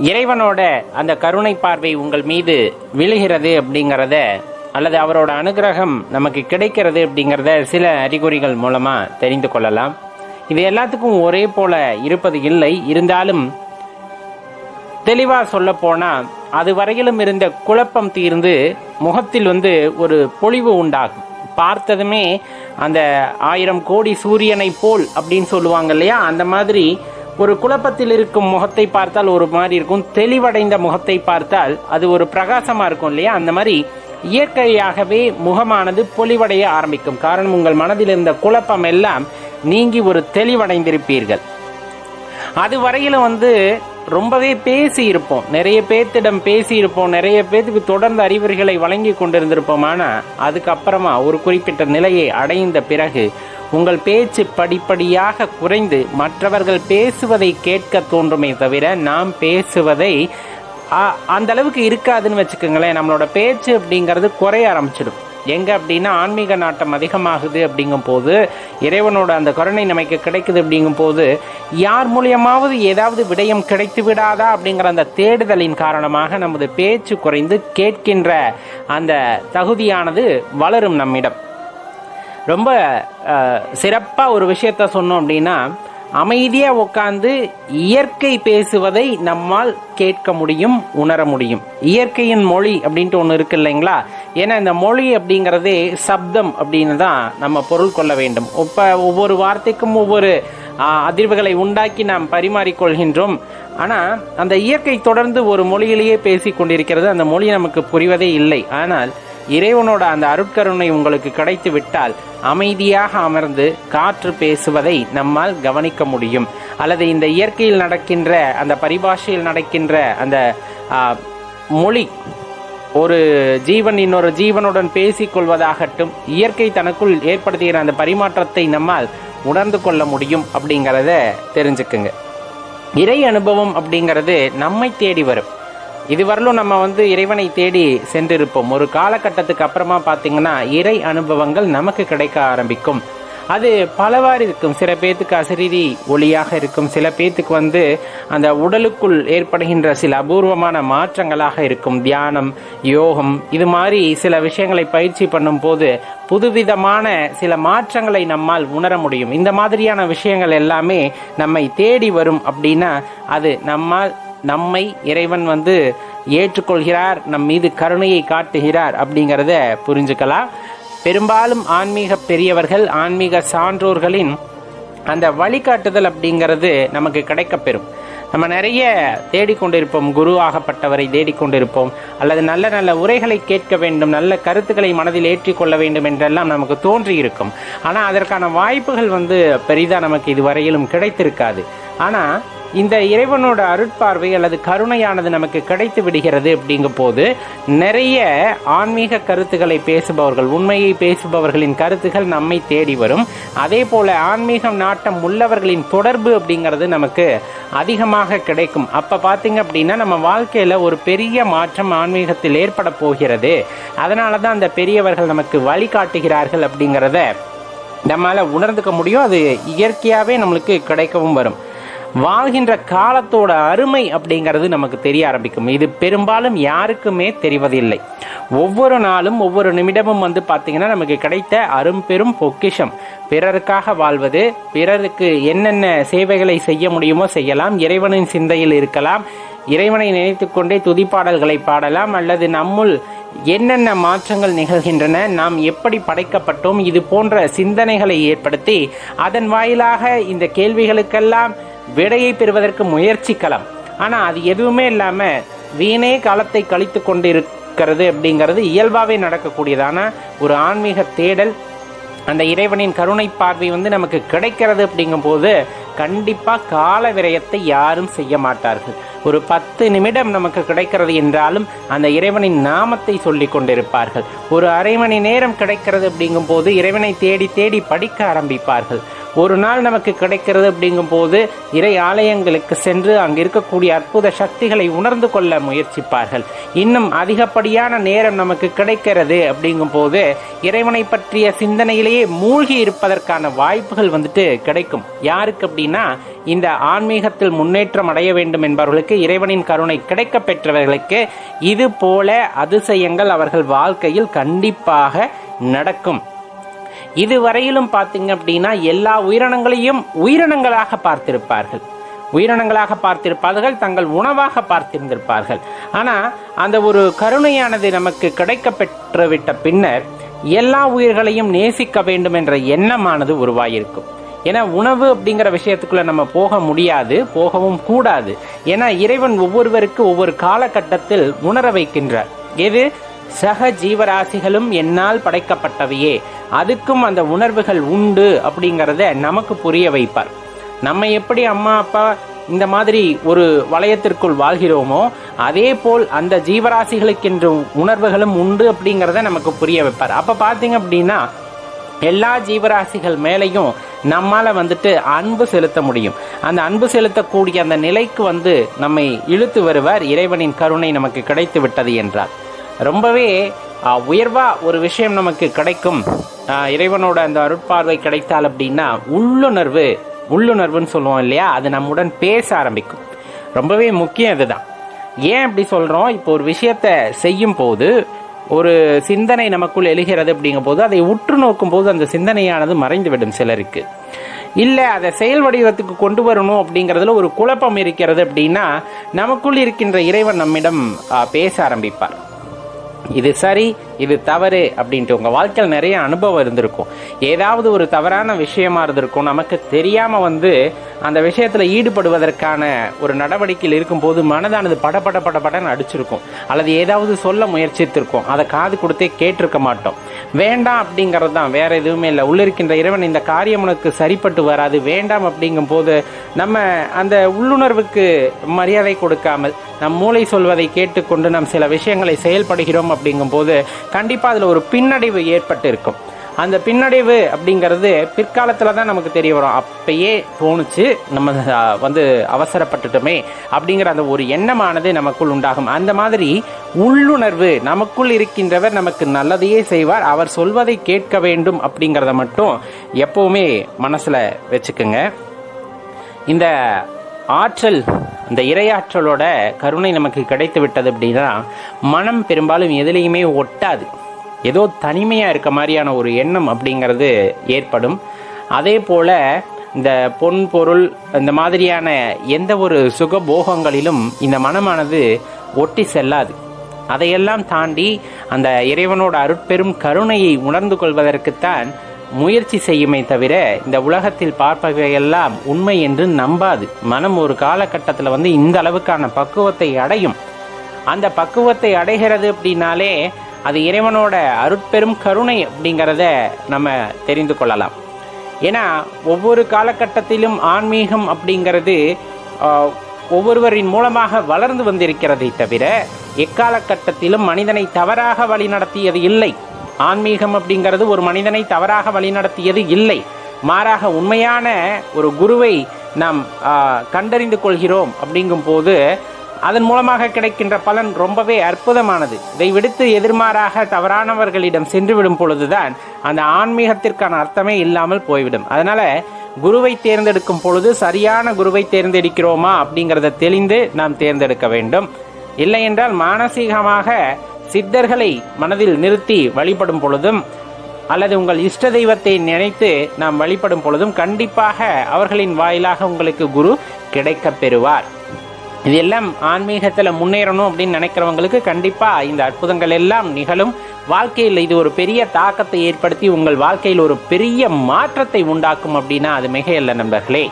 இறைவனோட அந்த கருணை பார்வை உங்கள் மீது விழுகிறது அப்படிங்கிறத அல்லது அவரோட அனுகிரகம் நமக்கு கிடைக்கிறது அப்படிங்கிறத சில அறிகுறிகள் மூலமா தெரிந்து கொள்ளலாம். இது எல்லாத்துக்கும் ஒரே போல இருப்பது இல்லை. இருந்தாலும் தெளிவா சொல்ல போனா அது வரையிலும் இருந்த குழப்பம் தீர்ந்து முகத்தில் வந்து ஒரு பொழிவு உண்டாகும். பார்த்ததுமே அந்த ஆயிரம் கோடி சூரியனை போல் அப்படின்னு சொல்லுவாங்க இல்லையா? அந்த மாதிரி ஒரு குழப்பத்தில் இருக்கும் முகத்தை பார்த்தால் ஒரு மாதிரி இருக்கும். தெளிவடைந்த முகத்தை பார்த்தால் அது ஒரு பிரகாசமா இருக்கும் இல்லையா? அந்த மாதிரி இயற்கையாகவே முகமானது பொலிவடைய ஆரம்பிக்கும். காரணம் உங்கள் மனதில் இருந்த குழப்பம் எல்லாம் நீங்கி ஒரு தெளிவடைந்திருப்பீர்கள். அது வரையிலும் வந்து ரொம்பவே பேசியிருப்போம். நிறைய பேர்த்திடம் பேசியிருப்போம். நிறைய பேர்த்துக்கு தொடர்ந்து அறிவுரைகளை வழங்கி கொண்டிருந்திருப்போம். ஆனால் அதுக்கப்புறமா ஒரு குறிப்பிட்ட நிலையை அடைந்த பிறகு உங்கள் பேச்சு படிப்படியாக குறைந்து மற்றவர்கள் பேசுவதை கேட்க தோன்றுமே தவிர நாம் பேசுவதை அந்த அளவுக்கு இருக்காதுன்னு வச்சுக்கோங்களேன். நம்மளோட பேச்சு அப்படிங்கிறது குறைய ஆரம்பிச்சிடும். எங்கே அப்படின்னா ஆன்மீக நாட்டம் அதிகமாகுது அப்படிங்கும் போது இறைவனோட அந்த கருணை நமக்கு கிடைக்குது அப்படிங்கும் போது யார் மூலியமாவது ஏதாவது விடயம் கிடைத்து விடாதா அப்படிங்கிற அந்த தேடுதலின் காரணமாக நமது பேச்சு குறைந்து கேட்கின்ற அந்த தகுதியானது வளரும் நம்மிடம். ரொம்ப சிறப்பாக ஒரு விஷயத்த சொன்னோம் அப்படின்னா அமைதியாக உட்காந்து இயற்கை பேசுவதை நம்மால் கேட்க முடியும் உணர முடியும். இயற்கையின் மொழி அப்படின்ட்டு ஒன்று இருக்கு இல்லைங்களா? ஏன்னா இந்த மொழி அப்படிங்கிறதே சப்தம் அப்படின்னு தான் நம்ம பொருள் கொள்ள வேண்டும். இப்போ ஒவ்வொரு வார்த்தைக்கும் ஒவ்வொரு அதிர்வுகளை உண்டாக்கி நாம் பரிமாறிக்கொள்கின்றோம் ஆனால் அந்த இயற்கை தொடர்ந்து ஒரு மொழியிலேயே பேசி கொண்டிருக்கிறது அந்த மொழி நமக்கு புரிவதே இல்லை. ஆனால் இறைவனோட அந்த அருட்கருணை உங்களுக்கு கிடைத்து விட்டால் அமைதியாக அமர்ந்து காற்று பேசுவதை நம்மால் கவனிக்க முடியும். அல்லது இந்த இயற்கையில் நடக்கின்ற அந்த பரிபாஷையில் நடக்கின்ற அந்த மொழி ஒரு ஜீவன் இன்னொரு ஜீவனுடன் பேசிக் கொள்வதாகட்டும் இயற்கை தனக்குள் ஏற்படுத்துகிற அந்த பரிமாற்றத்தை நம்மால் உணர்ந்து கொள்ள முடியும் அப்படிங்கிறத தெரிஞ்சுக்குங்க. இறை அனுபவம் அப்படிங்கிறது நம்மை தேடி வரும். இதுவரையிலும் நம்ம வந்து இறைவனை தேடி சென்றிருப்போம். ஒரு காலகட்டத்துக்கு அப்புறமா பார்த்தீங்கன்னா இறை அனுபவங்கள் நமக்கு கிடைக்க ஆரம்பிக்கும். அது பலவாறு இருக்கும். சில பேர்த்துக்கு அசரீரி ஒளியாக இருக்கும். சில பேர்த்துக்கு வந்து அந்த உடலுக்குள் ஏற்படுகின்ற சில அபூர்வமான மாற்றங்களாக இருக்கும். தியானம் யோகம் இது மாதிரி சில விஷயங்களை பயிற்சி பண்ணும்போது புதுவிதமான சில மாற்றங்களை நம்மால் உணர முடியும். இந்த மாதிரியான விஷயங்கள் எல்லாமே நம்மை தேடி வரும் அப்படின்னா அது நம்மால் நம்மை இறைவன் வந்து ஏற்றுக்கொள்கிறார் நம் மீது கருணையை காட்டுகிறார் அப்படிங்கிறத புரிஞ்சுக்கலாம். பெரும்பாலும் ஆன்மீக பெரியவர்கள் ஆன்மீக சான்றோர்களின் அந்த வழிகாட்டுதல் அப்படிங்கிறது நமக்கு கிடைக்கப்பெறும். நம்ம நிறைய தேடிக்கொண்டிருப்போம் குரு ஆகப்பட்டவரை தேடிக்கொண்டிருப்போம் அல்லது நல்ல நல்ல உரைகளை கேட்க வேண்டும் நல்ல கருத்துக்களை மனதில் ஏற்றிக்கொள்ள வேண்டும் என்றெல்லாம் நமக்கு தோன்றி இருக்கும் ஆனால் அதற்கான வாய்ப்புகள் வந்து பெரிதாக நமக்கு இதுவரையிலும் கிடைத்திருக்காது. ஆனால் இந்த இறைவனோட அருட்பார்வை அல்லது கருணையானது நமக்கு கிடைத்து விடுகிறது அப்படிங்கும் போது நிறைய ஆன்மீக கருத்துக்களை பேசுபவர்கள் உண்மையை பேசுபவர்களின் கருத்துகள் நம்மை தேடி வரும். அதே போல ஆன்மீகம் நாட்டம் உள்ளவர்களின் தொடர்பு அப்படிங்கிறது நமக்கு அதிகமாக கிடைக்கும். அப்ப பாத்தீங்க அப்படின்னா நம்ம வாழ்க்கையில ஒரு பெரிய மாற்றம் ஆன்மீகத்தில் ஏற்பட போகிறது. அதனால தான் அந்த பெரியவர்கள் நமக்கு வழிகாட்டுகிறார்கள் அப்படிங்கிறத நம்மளால் உணர்ந்துக்க முடியும். அது இயற்கையாகவே நம்மளுக்கு கிடைக்கவும் வரும். வாழ்கின்ற காலத்தோட அருமை அப்படிங்கிறது நமக்கு தெரிய ஆரம்பிக்கும். இது பெரும்பாலும் யாருக்குமே தெரிவதில்லை. ஒவ்வொரு நாளும் ஒவ்வொரு நிமிடமும் வந்து பார்த்தீங்கன்னா நமக்கு கிடைத்த அரும்பெரும் பொக்கிஷம். பிறருக்காக வாழ்வது பிறருக்கு என்னென்ன சேவைகளை செய்ய முடியுமோ செய்யலாம் இறைவனின் சிந்தையில் இருக்கலாம் இறைவனை நினைத்துக்கொண்டே துதிப்பாடல்களை பாடலாம் அல்லது நம்முள் என்னென்ன மாற்றங்கள் நிகழ்கின்றன நாம் எப்படி படைக்கப்பட்டோம் இது போன்ற சிந்தனைகளை ஏற்படுத்தி அதன் வாயிலாக இந்த கேள்விகளுக்கெல்லாம் விடையை பெறுவதற்கு முயற்சிக்கலாம். ஆனால் அது எதுவுமே இல்லாமல் வீணே காலத்தை கழித்து கொண்டு இருக்கிறது அப்படிங்கிறது இயல்பாகவே நடக்கக்கூடியதான ஒரு ஆன்மீக தேடல் அந்த இறைவனின் கருணை பார்வை வந்து நமக்கு கிடைக்கிறது அப்படிங்கும்போது கண்டிப்பாக கால விரயத்தை யாரும் செய்ய மாட்டார்கள். ஒரு பத்து நிமிடம் நமக்கு கிடைக்கிறது என்றாலும் அந்த இறைவனின் நாமத்தை சொல்லி கொண்டிருப்பார்கள். ஒரு அரை மணி நேரம் கிடைக்கிறது அப்படிங்கும்போது இறைவனை தேடி தேடி படிக்க ஆரம்பிப்பார்கள். ஒரு நாள் நமக்கு கிடைக்கிறது அப்படிங்கும் போது இறை ஆலயங்களுக்கு சென்று அங்கு இருக்கக்கூடிய அற்புத சக்திகளை உணர்ந்து கொள்ள முயற்சிப்பார்கள். இன்னும் அதிகப்படியான நேரம் நமக்கு கிடைக்கிறது அப்படிங்கும் போது இறைவனை பற்றிய சிந்தனையிலேயே மூழ்கி இருப்பதற்கான வாய்ப்புகள் வந்துட்டு கிடைக்கும். யாருக்கு அப்படின்னா இந்த ஆன்மீகத்தில் முன்னேற்றம் அடைய வேண்டும் என்பவர்களுக்கு இறைவனின் கருணை கிடைக்க பெற்றவர்களுக்கு இது போல அதிசயங்கள் அவர்கள் வாழ்க்கையில் கண்டிப்பாக நடக்கும். இதுவரையிலும் பார்த்தீங்க அப்படின்னா எல்லா உயிரினங்களையும் உயிரினங்களாக பார்த்திருப்பார்கள். உயிரினங்களாக பார்த்திருப்பார்கள் தங்கள் உணவாக பார்த்திருந்திருப்பார்கள். ஆனால் அந்த ஒரு கருணையானது நமக்கு கிடைக்க பெற்றுவிட்ட பின்னர் எல்லா உயிர்களையும் நேசிக்க வேண்டும் என்ற எண்ணமானது உருவாயிருக்கும். ஏன்னா உணவு அப்படிங்கிற விஷயத்துக்குள்ள நம்ம போக முடியாது போகவும் கூடாது. ஏன்னா இறைவன் ஒவ்வொருவருக்கு ஒவ்வொரு காலகட்டத்தில் உணர வைக்கின்றார். எது? சக ஜீவராசிகளும் என்னால் படைக்கப்பட்டவையே. அதுக்கும் அந்த உணர்வுகள் உண்டு அப்படிங்கிறத நமக்கு புரிய வைப்பார். நம்ம எப்படி அம்மா அப்பா இந்த மாதிரி ஒரு வளையத்திற்குள் வாழ்கிறோமோ அதே போல் அந்த ஜீவராசிகளுக்கென்று உணர்வுகளும் உண்டு அப்படிங்கிறத நமக்கு புரிய வைப்பார். அப்ப பார்த்தீங்க அப்படின்னா எல்லா ஜீவராசிகள் மேலையும் நம்மால வந்துட்டு அன்பு செலுத்த முடியும். அந்த அன்பு செலுத்தக்கூடிய அந்த நிலைக்கு வந்து நம்மை இழுத்து வருவார். இறைவனின் கருணை நமக்கு கிடைத்து விட்டது என்றார். ரொம்பவே உயர்வாக ஒரு விஷயம் நமக்கு கிடைக்கும். இறைவனோட அந்த அருட்பார்வை கிடைத்தால் அப்படின்னா உள்ளுணர்வு உள்ளுணர்வுன்னு சொல்லுவோம் இல்லையா? அது நம்முடன் பேச ஆரம்பிக்கும். ரொம்பவே முக்கியம் இதுதான். ஏன் அப்படி சொல்கிறோம் இப்போ ஒரு விஷயத்த செய்யும் போது ஒரு சிந்தனை நமக்குள் எழுகிறது அப்படிங்கும் போது அதை உற்று நோக்கும் போது அந்த சிந்தனையானது மறைந்துவிடும் சிலருக்கு. இல்லை அதை செயல் வடிவத்துக்கு கொண்டு வரணும் அப்படிங்கறதுல ஒரு குழப்பம் இருக்கிறது அப்படின்னா நமக்குள் இருக்கின்ற இறைவன் நம்மிடம் பேச ஆரம்பிப்பார். இது சரி இது தவறு அப்படின்ட்டு உங்கள் வாழ்க்கையில் நிறைய அனுபவம் இருந்திருக்கும். ஏதாவது ஒரு தவறான விஷயமா இருந்திருக்கும். நமக்கு தெரியாமல் வந்து அந்த விஷயத்தில் ஈடுபடுவதற்கான ஒரு நடவடிக்கையில் இருக்கும்போது மனதானது படபட படபடன்னு அடிச்சிருக்கும். அல்லது ஏதாவது சொல்ல முயற்சித்திருக்கும். அதை காது கொடுத்தே கேட்டிருக்க மாட்டோம். வேண்டாம் அப்படிங்கிறது தான். வேற எதுவுமே இல்லை. உள்ளிருக்கின்ற இறைவன் இந்த காரியம் உனக்கு சரிப்பட்டு வராது. வேண்டாம் அப்படிங்கும் போது நம்ம அந்த உள்ளுணர்வுக்கு மரியாதை கொடுக்காமல் நம் மூளை சொல்வதை கேட்டுக்கொண்டு நம் சில விஷயங்களை செயல்படுகிறோம் அப்படிங்கும் போது அதில் ஒரு பின்னடைவு ஏற்பட்டு இருக்கும் அந்த பின்னடைவு அப்படிங்கிறது பிற்காலத்தில் தான் நமக்கு தெரிய வரும். அப்பயே தோணுச்சு நம்ம வந்து அவசரப்பட்டுட்டோமே அப்படிங்கிற அந்த ஒரு எண்ணமானது நமக்குள் உண்டாகும். அந்த மாதிரி உள்ளுணர்வு நமக்குள் இருக்கின்றவர் நமக்கு நல்லதையே செய்வார். அவர் சொல்வதை கேட்க வேண்டும் அப்படிங்கிறத மட்டும் எப்பவுமே மனசில் வச்சுக்குங்க. இந்த ஆற்றல் இந்த இரையாற்றலோட கருணை நமக்கு கிடைத்து விட்டது அப்படின்னா மனம் பெரும்பாலும் எதுலேயுமே ஒட்டாது. ஏதோ தனிமையாக இருக்க மாதிரியான ஒரு எண்ணம் அப்படிங்கிறது ஏற்படும். அதே போல இந்த பொன் பொருள் இந்த மாதிரியான எந்த ஒரு சுகபோகங்களிலும் இந்த மனமானது ஒட்டி செல்லாது. அதையெல்லாம் தாண்டி அந்த இறைவனோட அருட்பெரும் கருணையை உணர்ந்து கொள்வதற்குத்தான் முயற்சி செய்யுமே தவிர இந்த உலகத்தில் பார்ப்பவையெல்லாம் உண்மை என்று நம்பாது. மனம் ஒரு காலகட்டத்தில் வந்து இந்த அளவுக்கான பக்குவத்தை அடையும். அந்த பக்குவத்தை அடைகிறது அப்படின்னாலே அது இறைவனோட அருட்பெரும் கருணை அப்படிங்கிறத நம்ம தெரிந்து கொள்ளலாம். ஏன்னா ஒவ்வொரு காலகட்டத்திலும் ஆன்மீகம் அப்படிங்கிறது ஒவ்வொருவரின் மூலமாக வளர்ந்து வந்திருக்கிறதை தவிர எக்காலகட்டத்திலும் மனிதனை தவறாக வழிநடத்தியது இல்லை. ஆன்மீகம் அப்படிங்கிறது ஒரு மனிதனை தவறாக வழிநடத்தியது இல்லை. மாறாக உண்மையான ஒரு குருவை நாம் கண்டறிந்து கொள்கிறோம் அப்படிங்கும் போது அதன் மூலமாக கிடைக்கின்ற பலன் ரொம்பவே அற்புதமானது. இதை விடுத்து எதிர்மாறாக தவறானவர்களிடம் சென்றுவிடும் பொழுதுதான் அந்த ஆன்மீகத்திற்கான அர்த்தமே இல்லாமல் போய்விடும். அதனால குருவை தேர்ந்தெடுக்கும் பொழுது சரியான குருவை தேர்ந்தெடுக்கிறோமா அப்படிங்கிறத தெளிந்து நாம் தேர்ந்தெடுக்க வேண்டும். இல்லை என்றால் மானசீகமாக சித்தர்களை மனதில் நிறுத்தி வழிபடும் பொழுதும் அல்லது உங்கள் இஷ்ட தெய்வத்தை நினைத்து நாம் வழிபடும் பொழுதும் கண்டிப்பாக அவர்களின் வாயிலாக உங்களுக்கு குரு கிடைக்கப் பெறுவார். இது எல்லாம் ஆன்மீகத்தில் முன்னேறணும் அப்படின்னு நினைக்கிறவங்களுக்கு கண்டிப்பா இந்த அற்புதங்கள் எல்லாம் நிகழும். வாழ்க்கையில் இது ஒரு பெரிய தாக்கத்தை ஏற்படுத்தி உங்கள் வாழ்க்கையில் ஒரு பெரிய மாற்றத்தை உண்டாக்கும் அப்படின்னா அது மிக இல்லை நண்பர்களே.